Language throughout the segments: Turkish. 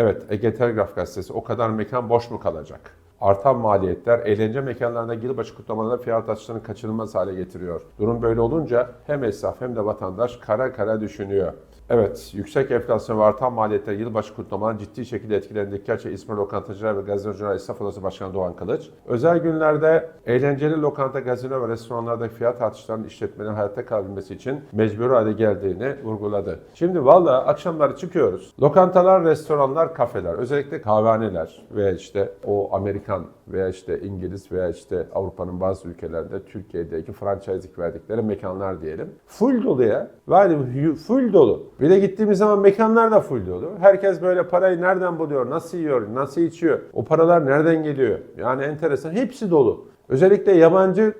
Evet Ege Telgraf Gazetesi o kadar mekan boş mu kalacak? Artan maliyetler eğlence mekanlarında yılbaşı kutlamalarında fiyat artışlarını kaçınılmaz hale getiriyor. Durum böyle olunca hem esnaf hem de vatandaş kara kara düşünüyor. Evet, yüksek enflasyon ve artan maliyetler yılbaşı kutlamalarının ciddi şekilde etkileyen Dikkaçe İzmir Lokantacılar ve Gazinocılar Esnaf Odası Başkanı Doğan Kılıç, özel günlerde eğlenceli lokanta, gazino ve restoranlarda fiyat artışlarının işletmenin hayatta kalabilmesi için mecbur hale geldiğini vurguladı. Şimdi valla akşamları çıkıyoruz. Lokantalar, restoranlar, kafeler, özellikle kahvehaneler veya işte o Amerikan veya işte İngiliz veya işte Avrupa'nın bazı ülkelerinde Türkiye'deki franchise'lik verdikleri mekanlar diyelim. Full dolu ya. Yani full dolu. Bir de gittiğimiz zaman mekanlar da full dolu. Herkes böyle parayı nereden buluyor, nasıl yiyor, nasıl içiyor, o paralar nereden geliyor? Yani enteresan. Hepsi dolu. Özellikle yabancı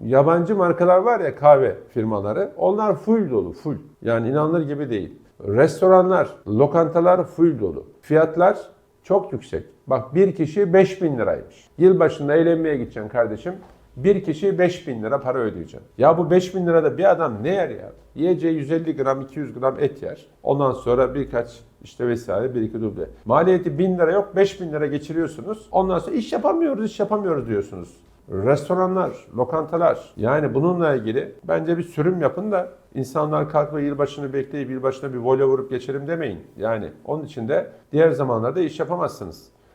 yabancı markalar var ya kahve firmaları. Onlar full dolu, full. Yani inanılır gibi değil. Restoranlar, lokantalar full dolu. Fiyatlar çok yüksek. Bak bir kişi 5000 liraymış. Yılbaşında eğlenmeye gideceksin kardeşim. Bir kişi 5000 lira para ödeyeceksin. Ya bu 5000 lirada bir adam ne yer ya? Yiyeceği 150 gram, 200 gram et yer. Ondan sonra birkaç işte vesaire bir iki duble. Maliyeti 1000 lira yok 5000 lira geçiriyorsunuz. Ondan sonra iş yapamıyoruz, iş yapamıyoruz diyorsunuz. Restoranlar, lokantalar yani bununla ilgili bence bir sürüm yapın da insanlar kalkıp yılbaşını bekleyip yılbaşına bir voley vurup geçelim demeyin. Yani onun için de diğer zamanlarda iş yapamazsınız.